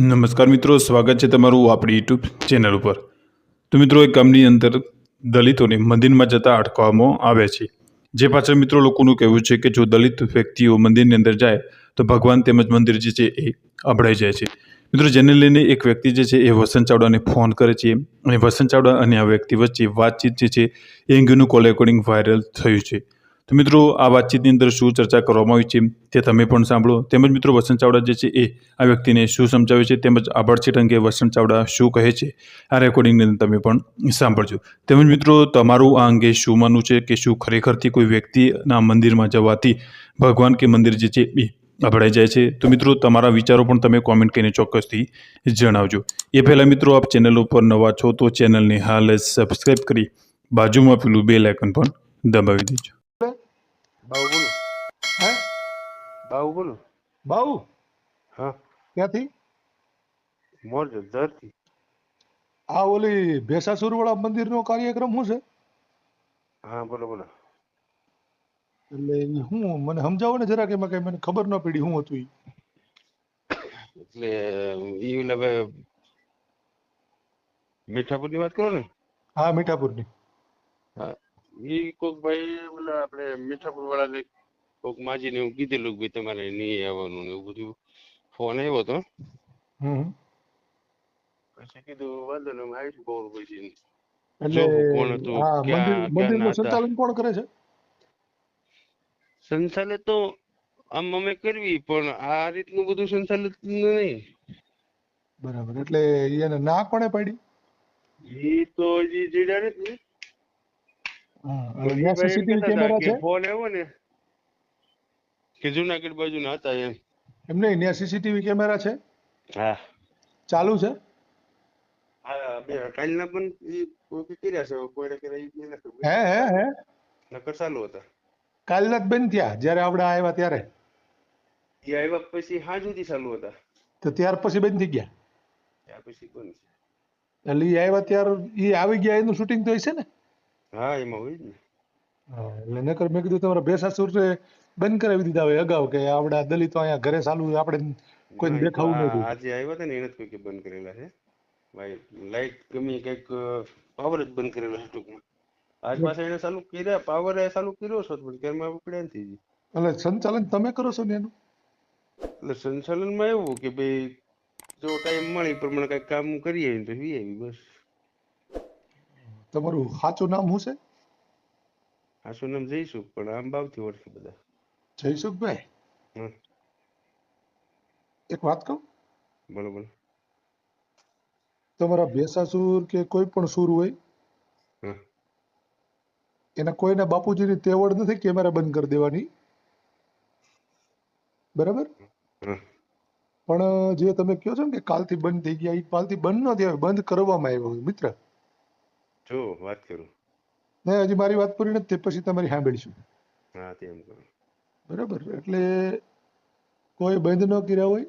નમસ્કાર મિત્રો, સ્વાગત છે તમારું આપણી યુટ્યુબ ચેનલ ઉપર. તો મિત્રો, એક ગામની અંદર દલિતોને મંદિરમાં જતા અટકાવવામાં આવે છે. જે પાછળ મિત્રો લોકોનું કહેવું છે કે જો દલિત વ્યક્તિઓ મંદિરની અંદર જાય, તો ભગવાન તેમજ મંદિર જે છે એ અભડાઈ જાય છે. મિત્રો, જેને લઈને એક વ્યક્તિ જે છે એ વસંત ચાવડાને ફોન કરે છે. અને વસંત ચાવડા અને આ વ્યક્તિ વચ્ચે વાતચીત જે છે એ અંગેનું કોલ રેકોર્ડિંગ વાયરલ થયું છે. તો મિત્રો, આ વાતચીતની અંદર શું ચર્ચા કરવામાં આવી છે તે તમે પણ સાંભળો. તેમજ મિત્રો, વસંત ચાવડા જે છે એ આ વ્યક્તિને શું સમજાવે છે તેમજ આભડછેટ અંગે વસંત ચાવડા શું કહે છે, આ રેકોર્ડિંગની અંદર તમે પણ સાંભળજો. તેમજ મિત્રો, તમારું આ અંગે શું માનવું છે કે શું ખરેખરથી કોઈ વ્યક્તિના મંદિરમાં જવાથી ભગવાન કે મંદિર જે છે એ અભડાઈ જાય છે? તો મિત્રો, તમારા વિચારો પણ તમે કોમેન્ટ કરીને ચોક્કસથી જણાવજો. એ પહેલાં મિત્રો, આપ ચેનલ ઉપર નવા છો તો ચેનલને હાલ જ કરી બાજુમાં પેલું બે લાઇકન પણ દબાવી દેજો. બાબુ બોલો. હે? બહુ બોલો. બાઉ? હા. ક્યાંથી? મોર ધરતી આ ઓલી ભેસાસુર વાળા મંદિર નો કાર્યક્રમ શું છે? હા બોલો બોલો. એટલે હું મને સમજાવો ને જરાક એમાં કઈ મને ખબર ન પડી શું હતું એટલે ઈ ઓલા મીઠાપુરની વાત કરો ને? હા મીઠાપુરની હા. ઈ કોક ભાઈ ઓલા આપણે મીઠાપુર વાળાને કોક માજીને એવું કીધેલું કે ભાઈ તમારે નહીં આવવાનું એવું બધું. ફોન આવ્યો હતો પછી કીધું વાંધો અમે આવીશું બહુ પછી. એટલે. સંચાલન કોણ કરે છે? સંચાલન તો આમ અમે કરવી પણ આ રીતનું બધું સંચાલન નહીં. બરાબર એટલે એને ના કોણે પાડી? એ તો હજી જીડ્યા નથી. ફોન એવો ને કે જુનાગઢ બાજુના હતા એમ. એમ નહીં ત્યાં સીસીટીવી કેમેરા છે? હા. ચાલુ છે? હા બે કાલના પણ એ કર્યા છે કોઈને કર્યા. હે હે હે. નકર ચાલુ હતા. કાલના જ બંધ થયા જ્યારે આપણે આવ્યા ત્યારે? એ આવ્યા પછી હાંજ સુધી ચાલુ હતા. તો ત્યાર પછી બંધ થઈ ગયા? ત્યાર પછી બંધ. એટલે ઈ આવ્યા ત્યાર એ આવી ગયા એનું શૂટિંગ તો હશે ને? હા એમાં હોય જ ને. હા, એટલે નકર મેં કીધું તમારા ભેસાસુરને બંધ કરાવી દીધા હોય અગાઉ કે આપડા દલિતો અહીંયા ઘરે ચાલુ આપડે આપણે ના, દેખાવું નથી આજે આવ્યા હતા ને એને જ કોઈ કે બંધ કરેલા છે. ભાઈ લાઈટ ગમી કંઈક પાવર જ બંધ કરેલો છે ટૂંકમાં. આજ પાછા એને ચાલુ કર્યા પાવર એ ચાલુ કર્યો છો પણ ઘરમાં ઉપડ્યા નથી. એટલે સંચાલન તમે કરો છો ને એનું? એટલે સંચાલનમાં એવું કે ભાઈ જો ટાઈમ મળે પ્રમાણે કઈ કામ કરીએ તો વી આવી બસ. તમારું સાચું નામ શું છે? સાચું નામ જયસુખ પણ આમ ભાવથી ઓળખે બધા. જયસુખભાઈ? એક વાત કહું? બોલો બોલો. તમારા ભેસાસુર કે કોઈ પણ સુર હોય એના કોઈના બાપુજીની તેવડ નથી કેમેરા બંધ કરી દેવાની? બરાબર? પણ જે તમે કહો છો ને કે કાલથી બંધ થઈ ગયા એ કાલથી બંધ ન થયા બંધ કરવામાં આવ્યો મિત્ર. જો વાત કરું. ને હજી મારી વાત પૂરી નથી પછી તમારી સાંભળીશું. હા તેમ કરું. બરાબર એટલે કોઈ બંધ ન કર્યા હોય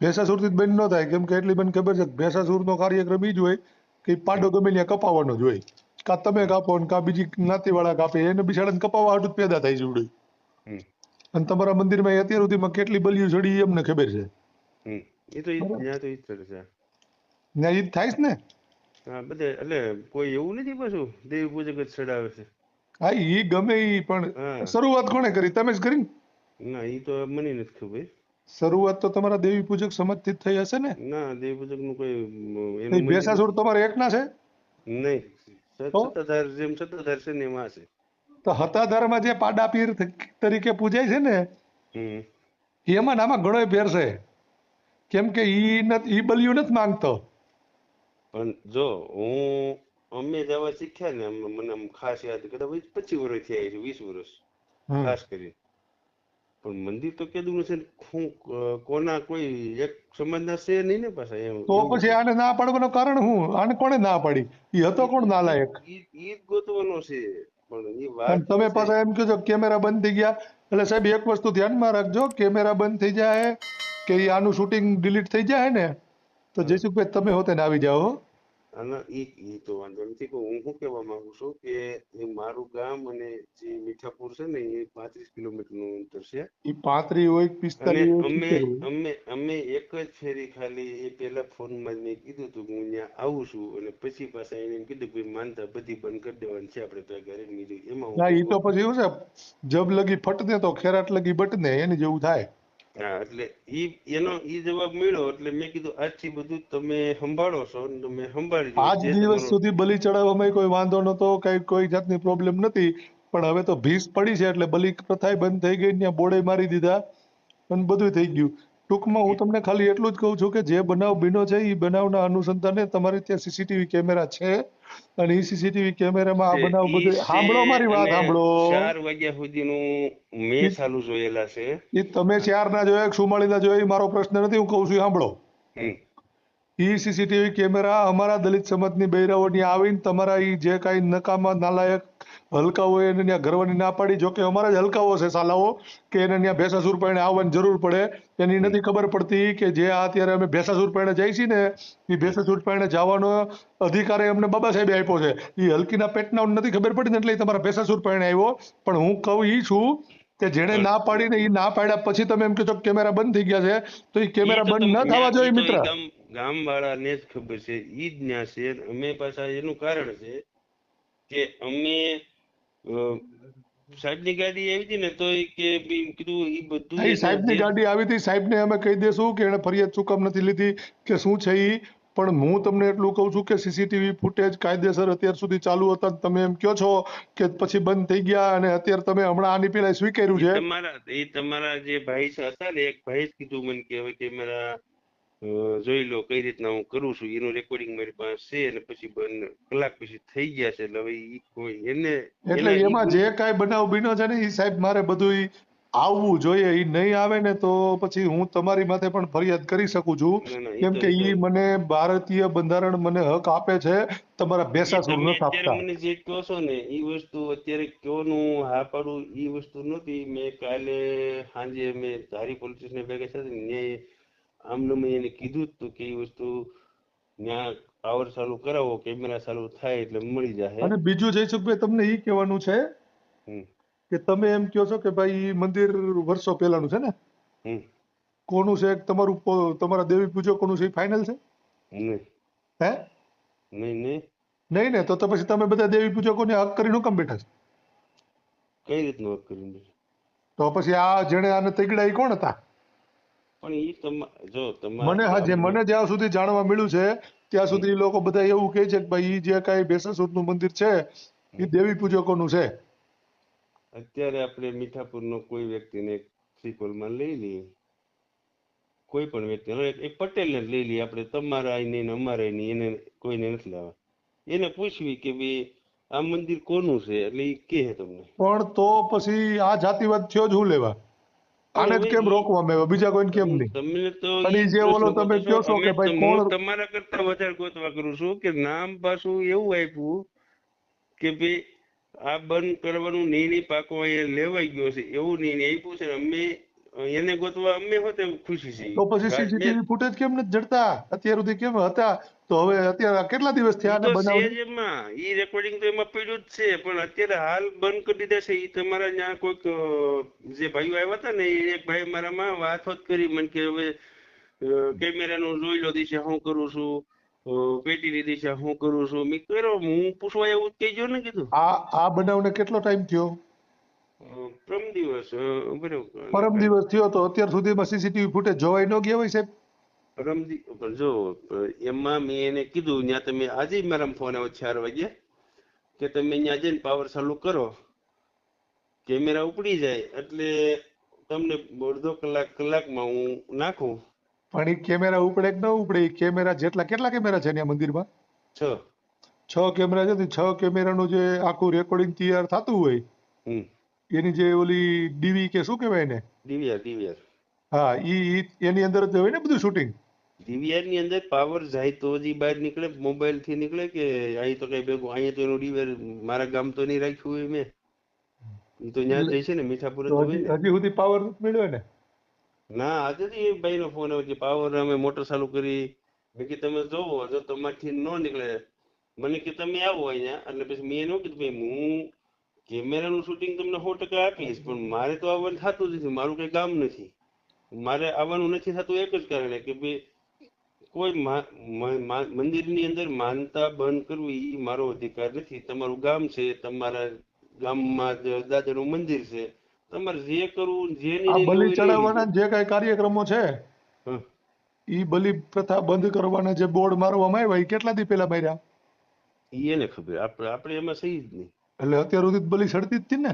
ભેસાસુરથી બંધ ન થાય કેમ કે એટલી મને ખબર છે ભેસાસુરનો કાર્યક્રમ ઈ જ હોય કે પાડો ગમે ત્યાં કપાવવાનો જ હોય. કા તમે કાપો ને કા બીજી જ્ઞાતિવાળા કાપે એને બિચારાને કપાવવા હાટું પેદા થાય છે અને તમારા મંદિરમાં એ અત્યાર સુધીમાં કેટલી બલિયો ચડી એ અમને ખબર છે. એ તો ઈ જ થાય છે ને. હા બધે એટલે કોઈ એવું નથી પાછું? દેવી પૂજક જ ચડાવે છે. હા ઈ ગમે ઈ પણ શરૂઆત કોણે કરી? તમે જ કરી ના ઈ તો મને નથી ખબર. શરૂઆત તો તમારા દેવી પૂજક સમજથી જ થઈ હશે ને? ના દેવી પૂજકનું કોઈ એ ભેસાસુર તમારે એકના છે? નહીં? સત્તાધાર જેમ સત્તાધાર છે ને એમાં છે તો હતાધારમાં જે પાડા પીર તરીકે પૂજાય છે ને એમાં ને આમાં ઘણોય ફેર છે કેમ કે ઈ નથી ઈ બલિયું નથી માંગતો. પણ જો હું અમે જવા શીખ્યા ને મને આમ ખાસ યાદ કદાચ પચીસ વર્ષ થયા છે વીસ વર્ષ ખાસ કરી પણ મંદિર તો કેદું છે હું કોના કોઈ એક સમાજના છે નહીં ને પાછા એમ તો પછી આને ના પાડવાનું કારણ હું આને કોણે ના પાડી? એ હતો કોણ નાલાયક? ઈ ગોતવાનો છે. પણ ઈ વાત તમે પાછા એમ કહો કેમેરા બંધ થઈ ગયા. એટલે સાહેબ એક વસ્તુ ધ્યાનમાં રાખજો. કેમેરા બંધ થઈ જાય કે આનું શૂટિંગ ડિલીટ થઈ જાય ને તો જયસુખભાઈ તમે હોતે ને આવી જાઓ તો વાંધો નથી પણ હું શું કહેવા માંગુ છું કે મારું ગામ અને જે મીઠાપુર છે ને એ પાંત્રીસ કિલોમીટરનું અંતર છે. એ પાંત્રી હોય પિસ્તાલીસ અમે અમે અમે એક જ ફેરી ખાલી એ પેલા ફોનમાં માં મેં કીધું હતું કે હું ત્યાં આવું છું અને પછી પાછા એને કીધું કે માનતા બધી બંધ કરી દેવાની છે આપણે ભેગા ઘરે એમાં ના હું તો પછી એવું છે જબ લગી ફટને તો ખેરાટ લગી બટને એની જેવું થાય. હા એટલે ઈ એનો ઈ જવાબ મળ્યો એટલે મેં કીધું આજથી બધું તમે સંભાળો છો તમે સંભાળી. આજ દિવસ સુધી બલિ ચડાવવામાં કોઈ વાંધો નતો કઈ કોઈ જાતની પ્રોબ્લેમ નથી પણ હવે તો ભીસ પડી છે એટલે બલિ પ્રથા બંધ થઈ ગઈ ત્યાં બોડે મારી દીધા અને બધું થઈ ગયું ટૂંકમાં હું તમને ખાલી એટલું જ કહું છું કે જે બનાવ બીનો છે એ બનાવના અનુસંધાને તમારે ત્યાં સીસીટીવી કેમેરા છે અને એ સીસીટીવી કેમેરામાં આ બનાવ બધું સાંભળો મારી વાત સાંભળો ચાર વાગ્યા સુધીનું મેં ચાલુ જોયેલા છે. એ તમે ચાર ના જોયા કે સુમાળી ના જોયા એ મારો પ્રશ્ન નથી હું કહું છું સાંભળો હમ. ઈ સીસીટીવી કેમેરા અમારા દલિત સમાજની બૈરાઓની આવીને તમારા ઈ જે કાંઈ નકામા નાલાયક હલકાઓ એને ત્યાં ગરવાની ના પાડી. જોકે અમારા જ હલકાઓ છે સાલાઓ કે એને ત્યાં ભેસાસુર પાણે આવવાની જરૂર પડે. એની નથી ખબર પડતી કે જે આ અત્યારે અમે ભેસાસુર પાણે જઈએ છીએ ને એ ભેસાસુર પાણે જવાનો અધિકાર અમને બાબા સાહેબે આપ્યો છે. એ હલકીના પેટના નથી ખબર પડી ને એટલે તમારા ભેસાસુર પાણે આવ્યો. પણ હું કહું ઈ છું કે જેણે ના પાડીને એ ના પાડ્યા પછી તમે એમ કહો કેમેરા બંધ થઈ ગયા છે તો ઈ કેમેરા બંધ ન થવા જોઈએ મિત્ર. ગામવાળાને જ ખબર છે ઈ જ ન્યા છે. અમે પાછા એનું કારણ છે કે અમે સાહેબની ગાડી આવી હતી ને તો કે કીધું ઈ બધું સાહેબની ગાડી આવી હતી. સાહેબને અમે કહી દેશું કે એને ફરિયાદ શું કામ નથી લીધી કે શું છે ઈ. પણ હું તમને એટલું કહું છું કે સીસીટીવી ફૂટેજ કાયદેસર અત્યાર સુધી ચાલુ હતા. તમે એમ કહો છો કે પછી બંધ થઈ ગયા અને અત્યારે તમે હમણાં આની પેલા સ્વીકાર્યું છે? તમારા એ તમારા જે ભાઈ હતા ને એક ભાઈ કીધું મને કે હવે કેમેરા અ, જોઈ લો કઈ રીતના હું કરું છું એનું રેકોર્ડિંગ મારી પાસે છે અને પછી કલાક પછી થઈ ગયા છે એટલે હવે ઈ કોઈ એને એટલે એમાં જે કાંઈ બનાવ બન્યો છે ને એ સાહેબ મારે બધું આવવું જોઈએ એ નહીં આવે ને તો પછી હું તમારી માથે પણ ફરિયાદ કરી શકું છું. કેમ કે ઈ મને ભારતીય બંધારણ મને હક આપે છે તમારા ઈ બેસાસુર નથી આપતા. મને જે કહો છો ને એ વસ્તુ અત્યારે કયોનું હા પાડું ઈ વસ્તુ નહોતી મેં કાલે સાંજે મેં ધારી પોલીસ ને ભેગા થયા ને આમને મેં એને કીધું જ તું કે એ વસ્તુ ત્યાં પાવર ચાલુ કરાવો કેમેરા ચાલુ થાય એટલે મળી જાય અને બીજું જયસુખભાઈ તમને એ કહેવાનું છે કે તમે એમ કહો છો કે ભાઈ મંદિર વર્ષો પહેલાનું છે ને? કોનું છે? તમારું તમારા દેવી પૂજકોનું છે? ફાઇનલ છે? હે? નહીં નહીં. નહીં ને તો તો પછી તમે બધા દેવી પૂજકોને હક કરીને હું કેમ બેઠા છો? કઈ રીતનું હક કર્યું તો પછી આ જેણે આને તગડા ઈ કોણ હતા? પણ એ જો મને હા જે મને જ્યાં સુધી જાણવા મળ્યું છે ત્યાં સુધી લોકો બધા એવું કહે છે કે ભાઈ ઈ જે કાંઈ બેસાસુરનું મંદિર છે એ દેવી પૂજકોનું છે. અત્યારે આપણે મીઠાપુરનો કોઈ વ્યક્તિને શ્રીકોલમાં લઈ લઈએ. કોઈ પણ વ્યક્તિ એક પટેલને ને લઈ લઈએ આપણે તમારા નહીં ને અમારા નહીં એને કોઈને નથી લાવવા. એને પૂછવી કે ભાઈ આ મંદિર કોનું છે? એટલે એ કહે તમને. પણ તો પછી આ જાતિવાદ થયો જ હું લેવા? આને જ કેમ રોકવા મેં બીજા કોઈને કેમ નહીં? તમને તો અને જે ઓલો તમે કહો છો કે ભાઈ કોણ- તમારા કરતા વધારે ગોતવા કરું છું કે નામ પાછું એવું આપ્યું કે ભાઈ આ બંધ કરવાનું નિર્ણય પાકો અહીંયા લેવાઈ ગયો છે એવું નિર્ણય આપ્યું છે. અમે એને ગોતવા અમે હોતે ખુશી છીએ. તો પછી સીસીટીવી ફૂટેજ કેમ નથી જડતા? અત્યાર સુધી કેમ હતા? તો હવે અત્યારે કેટલા દિવસ થયા આને બનાવ એમાં ઈ રેકોર્ડિંગ તો એમાં પડ્યું જ છે પણ અત્યારે હાલ બંધ કરી દીધા છે ઈ તમારા ત્યાં કોઈક જે ભાઈઓ આવ્યા હતા ને એ એક ભાઈ મારામાં વાત વાત કરી મને કે હવે કેમેરાનું જોઈ લો દિશા હું કરું છું પેટી લીધી છે હું કરું છું. મેં કર્યો હું પૂછવા એવું જ કહેજો ને કીધું. આ આ બનાવને કેટલો ટાઈમ થયો? પરમ દિવસ પરમ દિવસ થયો તો અત્યાર સુધીમાં સીસીટીવી ફૂટેજ જોવાઈ ન ગયા હોય સાહેબ? પરમ જો એમાં મેં એને કીધું ત્યાં તમે આજે મારા ફોન આવ્યો ચાર વાગે કે તમે ત્યાં જઈને પાવર ચાલુ કરો કેમેરા ઉપડી જાય એટલે તમને અડધો કલાક કલાકમાં હું નાખું. પણ એ કેમેરા ઉપડે કે ન ઉપડે એ કેમેરા જેટલા કેટલા કેમેરા છે ત્યાં મંદિરમાં? છ. છ કેમેરા છે છ કેમેરાનું જે આખું રેકોર્ડિંગ તૈયાર થતું હોય એની જે ઓલી ડીવી કે શું કહેવાય ને ડીવીઆર ડીવીઆર હા એ ઈ એની અંદર જ હોય ને બધું શૂટિંગ ડીવીઆરની અંદર પાવર જાય તો જ બહાર નીકળે મોબાઈલથી નીકળે કે અહીં તો કઈ ભેગું અહીંયા તો એનું ડીવીઆર મારા ગામ તો નહીં રાખ્યું હોય મેં. તો ત્યાં જઈ છે ને મીઠાપુર હજી સુધી પાવર મળ્યો ને ના આજે જ એ ભાઈનો ફોન આવ્યો કે પાવર અમે મોટર ચાલુ કરી. મેં તમે જોવો જો તમારથી ન નીકળે. મને કે તમે આવો અહીંયા. એટલે પછી મેં એનું કીધું ભાઈ હું કેમેરાનું શૂટિંગ તમને સો ટકા આપીશ પણ મારે તો આવવાનું થતું જ નથી મારું કઈ કામ નથી. મારે આવવાનું નથી થતું એક જ કારણે કે ભાઈ કોઈ મંદિરની અંદર માનતા બંધ કરવી એ મારો અધિકાર નથી. તમારું ગામ છે તમારા ગામમાં જ દાદાનું મંદિર છે. તમારે જે કરવું જે બલિ ચડાવવાના જે કઈ કાર્યક્રમો છે. ઈ બલિ પ્રથા બંધ કરવાના જે બોર્ડ મારવામાં આવ્યા એ કેટલા દી પેલા માર્યા? એને ખબર આપણે આપણે એમાં સહી જ નહીં. એટલે અત્યાર સુધી બલિ ચડતી જ હતી ને?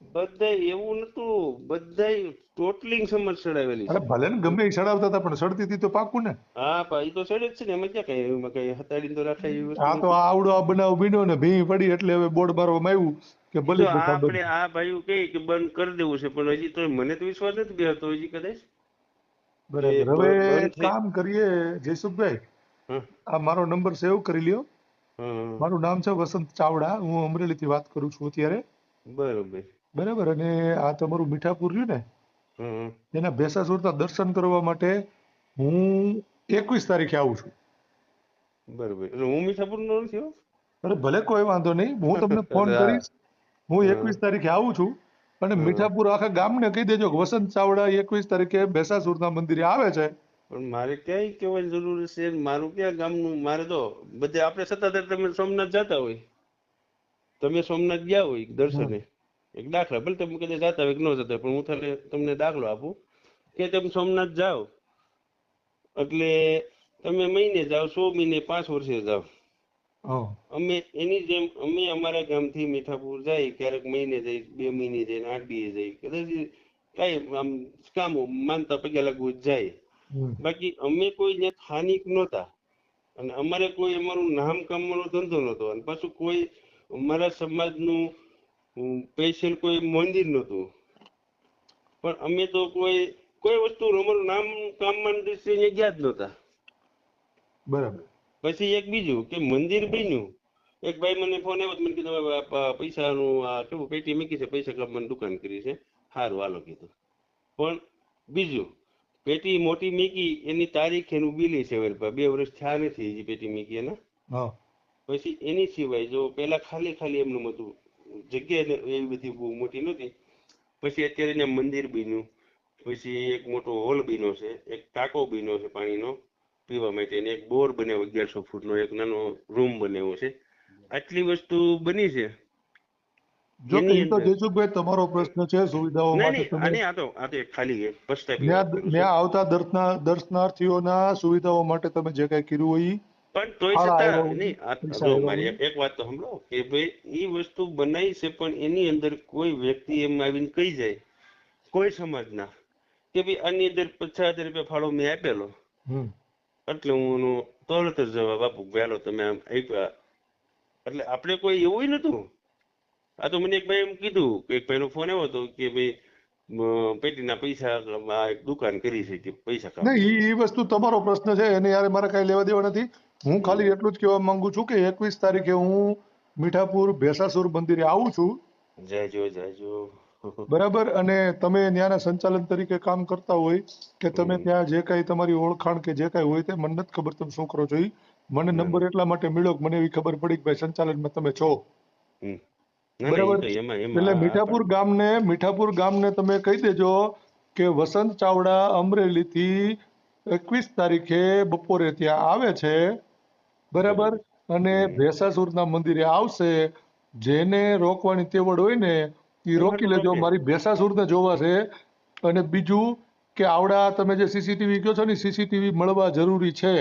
બધાય એવું નતું. બધાય ટોટલિંગ સમજ ચડાવેલી અરે ભલે ને ગમે ચડાવતા હતા પણ ચડતી હતી તો પાકું ને. હા પા ઈ તો ચડે જ છે ને. એમાં ક્યાં કઈ એમાં કઈ હતાડી તો રાખાય વસ્તુ તો આવડો આ બનાવ બીનો ને ભીં પડી એટલે હવે બોર્ડ મારવામાં આવ્યું કે પ્રથા આપણે આ ભાઈ કહે કે બંધ કરી દેવું છે પણ હજી તો મને તો વિશ્વાસ નથી બેસતો હજી કદાચ. બરાબર. હવે બંધ કામ કરીએ જયસુખભાઈ. આ મારો નંબર સેવ કરી લ્યો. હં, મારું નામ છે વસંત ચાવડા. હું અમરેલી થી વાત કરું છું અત્યારે. બરોબર. બરાબર અને આ તમારું મીઠાપુર રહ્યું ને એના ભેસાસુરના દર્શન કરવા માટે હું એકવીસ તારીખે આવું છું. બરોબર એટલે હું મીઠાપુર નો નથી અરે ભલે કોઈ વાંધો નહીં હું તમને ફોન કરીશ. હું એકવીસ તારીખે આવું છું અને મીઠાપુર આખા ગામને કહી દેજો કે વસંત ચાવડા એકવીસ તારીખે ભેસાસુરના મંદિરે આવે છે. પણ મારે ક્યાંય કહેવાની જરૂર છે મારું ક્યાં ગામનું મારે તો બધે આપણે સત્તાધાર તમે સોમનાથ જતા હોય. તમે સોમનાથ ગયા હોય દર્શને. એક દાખલા ભલે તમે કદાચ જતા હોય કે ન જતા પણ હું તમને તમને દાખલો આપું. કે તમે સોમનાથ જાઓ એટલે તમે મહિને જાઓ સો મહિને પાંચ વર્ષે જાઓ. અમે એની જેમ અમે અમારા ગામથી મીઠાપુર જાય ક્યારેક મહિને જઈ બે મહિને જઈ આઠ દીએ જઈ કદાચ કઈ આમ કામ માનતા પગે લાગવું જાય. બાકી અમે કોઈ સ્થાનિક નહોતા. અને અમારે કોઈ અમારું નામ કમાવાનો ધંધો નહોતો. અને પાછું કોઈ અમારા સમાજનું સ્પેશિયલ કોઈ મંદિર નહોતું. પણ અમે તો કોઈ કોઈ વસ્તુ અમારું નામ કામમાં દ્રષ્ટિએ ગયા જ નહોતા. બરાબર. પછી એક બીજું કે મંદિર બન્યું. એક ભાઈ મને ફોન આવ્યો મને કીધું પૈસાનું આ કેવું? પેટી મૂકી છે પૈસા કમાવાની દુકાન કરી છે. સારું હાલો કીધું. પણ બીજું પેટી મોટી મીકી એની તારીખ એનું બિલી છે બે વર્ષ થયા નથી પેટી મીકી એના. પછી એની સિવાય જો પેલા ખાલી ખાલી એમનું હતું. જગ્યા એવી બધી બહુ મોટી નથી પછી અત્યારે ત્યાં મંદિર બન્યું. પછી એક મોટો હોલ બન્યો છે એક ટાંકો બન્યો છે પાણીનો પીવા માટે અને એક બોર બનાવ્યો અગિયારસો ફૂટનો એક નાનો રૂમ બનાવ્યો છે. આટલી વસ્તુ બની છે. જો કે તો જયસુખભાઈ તમારો પ્રશ્ન છે સુવિધાઓ માટે નહીં તમે આ તો આ તો એક ખાલી એક આવતા દર્શના દર્શનાર્થીઓના સુવિધાઓ માટે તમે જે કઈ કર્યું હોય પણ તોય છતાં નહીં જો મારી એક- વાત તો સાંભળો કે ભાઈ એ વસ્તુ બનાવી છે પણ એની અંદર કોઈ વ્યક્તિ એમ આવીને કહી જાય કોઈ સમાજના કે ભાઈ આની અંદર પચાસ હજાર રૂપિયા ફાળો મેં આપેલો. એટલે હું એનો તરત જ જવાબ આપું વહેલો હાલો તમે આમ આપ્યા. એટલે આપણે કોઈ એવું નતું આ તો મને એક ભાઈ એમ કીધું કે એક ભાઈનો ફોન આવ્યો હતો કે ભાઈ પેટીના પૈસા દુકાન કરી છે કે પૈસા નહીં ઈ વસ્તુ તમારો પ્રશ્ન છે એને યારે મારે કઈ લેવા દેવા નથી. હું ખાલી એટલું જ કહેવા માંગુ છું કે એકવીસ તારીખે હું મીઠાપુર ભેસાસુર મંદિરે આવું છું. જયજો જયજો બરાબર? અને તમે ત્યાંના સંચાલન તરીકે કામ કરતા હોય કે તમે ત્યાં જે કાંઈ તમારી ઓળખાણ કે જે કાંઈ હોય તે મને નથી ખબર તમે શું કરો છો ઈ. મને નંબર એટલા માટે મળ્યો કે મને એવી ખબર પડી કે ભાઈ સંચાલનમાં તમે છો. ના, ના, બરાબર? એટલે મીઠાપુર ગામ ને એટલે મીઠાપુર ગામને મીઠાપુર ગામને તમે કહી દેજો કે વસંત ચાવડા અમરેલીથી એકવીસ તારીખે બપોરે ત્યાં આવે છે. બરાબર? અને ભેસાસુરના મંદિરે આવશે જેને રોકવાની તેવડ હોય ને એ રોકી લેજો. મારી ભેસાસુરને જોવા છે. અને બીજું કે આવડા તમે જે સીસીટીવી કહો છો ને સીસીટીવી મળવા જરૂરી છે.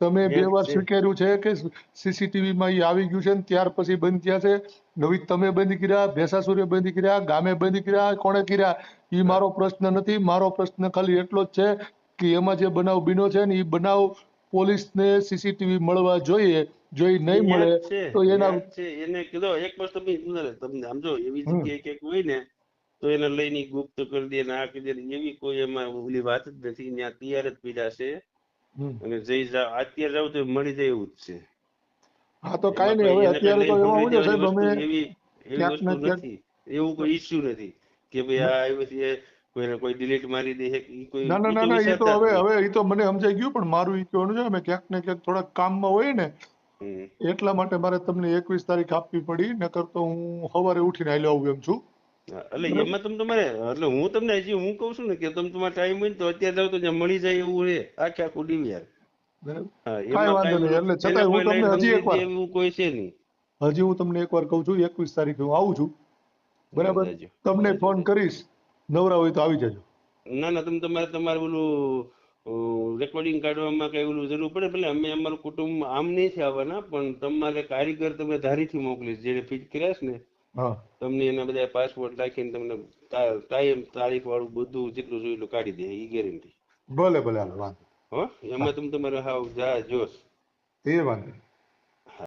તમે બે વાર સ્વીકાર્યું છે કે સીસીટીવી માં ઈ આવી ગયું છે ને ત્યાર પછી બંધ થયા છે. નવી તમે બંધ કર્યા ભેસાસુરે બંધ કર્યા ગામે બંધ કર્યા કોણે કર્યા? એ મારો પ્રશ્ન નથી. મારો પ્રશ્ન ખાલી એટલો જ છે કે એમાં જે બનાવ બીનો છે ને એ બનાવ પોલીસને સીસીટીવી મળવા જોઈએ જોઈ નહીં મળે તો એના એને કીધો એક વસ્તુ તમને આમ જો એવી જગ્યાએ ક્યાંક હોય ને તો એને લઈને ગુપ્ત કરી દે ને આ કરી દે એવી કોઈ એમાં ઓલી વાત જ નથી. ત્યાં તૈયાર જ પીડા છે. અને જઈ જાવ અત્યારે જાવ તો મળી જાય એવું જ છે. હા તો કઈ નહીં હવે અત્યારે તો એમાં હું સાહેબ અમે એવી એવી વસ્તુ નથી. એવું કોઈ ઇશ્યુ નથી કે ભાઈ આ છે કોઈને કોઈ ડિલીટ મારી દે કે કોઈ ના ના ના એ તો હવે હવે એ તો મને સમજાઈ ગયું પણ મારું ઈ કહેવાનું છે અમે ક્યાંક ને ક્યાંક થોડાક કામમાં હોય ને એટલા માટે મારે તમને એકવીસ તારીખ આપવી પડી નકર તો હું સવારે ઉઠીને આવી આવું એમ છું. એટલે એમાં તમે તમારે એટલે હું તમને હજી હું કહું છું ને કે તમે તમારે ટાઈમ હોય ને તો અત્યારે જાવ તો જ્યાં મળી જાય એવું છે આખે આખું ડીવીઆર બરાબર. હા કાંઈ વાંધો નહીં. એટલે છતાંય હું તમને હજી એક વાર કોઈ છે નહીં. હજી હું તમને એકવાર કહું છું એકવીસ તારીખે હું આવું છું. બરાબર તમને ફોન કરીશ. નવરા હોય તો આવી જજો. ના ના તમે તમારે તમારે ઓલું રેકોર્ડિંગ કાઢવામાં કઈ ઓલું જરૂર પડે? ભલે અમે અમારું કુટુંબ આમ નહીં છે આવવાના પણ તમારે કારીગર તમે ધારીથી મોકલીશ જેને ફિટ કર્યા છે ને તમને એના બધા પાસપોર્ટ રાખીને તમને ટાઈમ તારીખ વાળું બધું જેટલું જોયું એટલું કાઢી દે એ ગેરંટી ભલે ભલે હાલો વાંધો હો એમાં તમે તમારે હાવ જા જોશ. એ વાંધો.